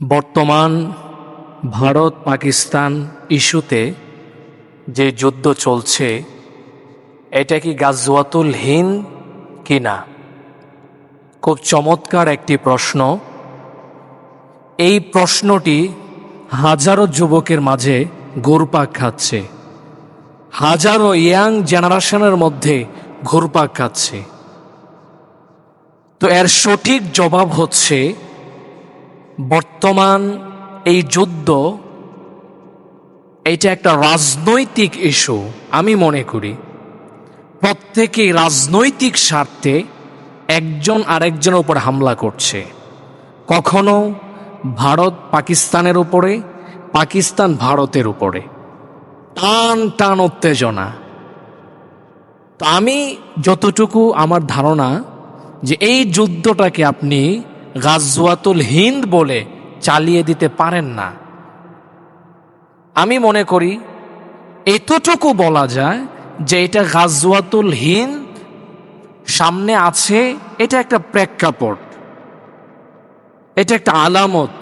বর্তমান ভারত পাকিস্তান ইস্যুতে যে যুদ্ধ চলছে, এটা কি গাজওয়াতুল হিন্দ কি না? খুব চমৎকার একটি প্রশ্ন। এই প্রশ্নটি হাজারো যুবকের মাঝে ঘুরপাক খাচ্ছে। হাজারো ইয়াং জেনারেশনের মধ্যে ঘুরপাক খাচ্ছে। তো এর সঠিক জবাব হচ্ছে বর্তমান এই যুদ্ধ এটা একটা রাজনৈতিক ইস্যু আমি মনে করি। প্রত্যেকেই রাজনৈতিক স্বার্থে একজন আরেকজনের উপর হামলা করছে। কখনো ভারত পাকিস্তানের উপরে, পাকিস্তান ভারতের উপরে। টান টান উত্তেজনা। তো আমি যতটুকু আমার ধারণা যে এই যুদ্ধটাকে আপনি গাজওয়াতুল হিন্দ বলে চালিয়ে দিতে পারেন না। আমি মনে করি এতটুকু বলা যায় যে এটা গাজওয়াতুল হিন্দ সামনে আছে, এটা একটা প্রেক্ষাপট। এটা একটা আলামত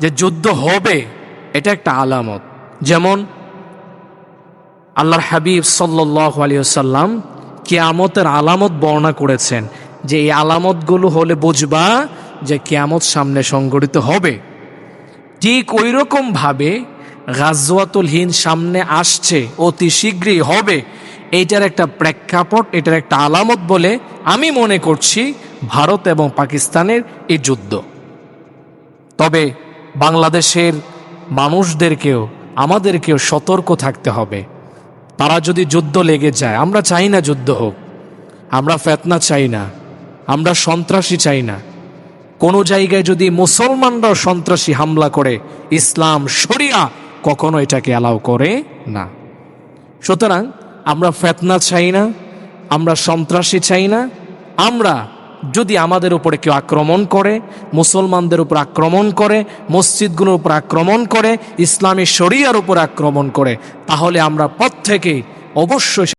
যে যুদ্ধ হবে, এটা একটা আলামত। যেমন আল্লাহর হাবিব সাল্লাহ আলিয়াল্লাম কেয়ামতের আলামত বর্ণনা করেছেন যে এই আলামতগুলো হলে বুঝবা যে কেয়ামত সামনে সংগঠিত হবে। ঠিক ওই ভাবে গাজওয়াতুল হিন্দ সামনে আসছে, অতি শীঘ্রই হবে। এইটার একটা প্রেক্ষাপট, এটার একটা আলামত বলে আমি মনে করছি ভারত এবং পাকিস্তানের এই যুদ্ধ। তবে বাংলাদেশের মানুষদেরকেও, আমাদেরকেও সতর্ক থাকতে হবে। তারা যদি যুদ্ধ লেগে যায়, আমরা চাই না যুদ্ধ হোক। আমরা ফেতনা চাই না। আমরা সন্ত্রাসী চাই না। কোনো জায়গায় যদি মুসলমানরাও সন্ত্রাসী হামলা করে, ইসলাম, শরিয়া কখনো এটাকে অ্যালাউ করে না। সুতরাং আমরা ফেতনা চাই না, আমরা সন্ত্রাসী চাই না, আমরা যদি আমাদের উপরে কেউ আক্রমণ করে, মুসলমানদের উপর আক্রমণ করে, মসজিদগুলোর উপর আক্রমণ করে, ইসলামী শরিয়ার উপর আক্রমণ করে, তাহলে আমরা প্রত্যেকেই অবশ্যই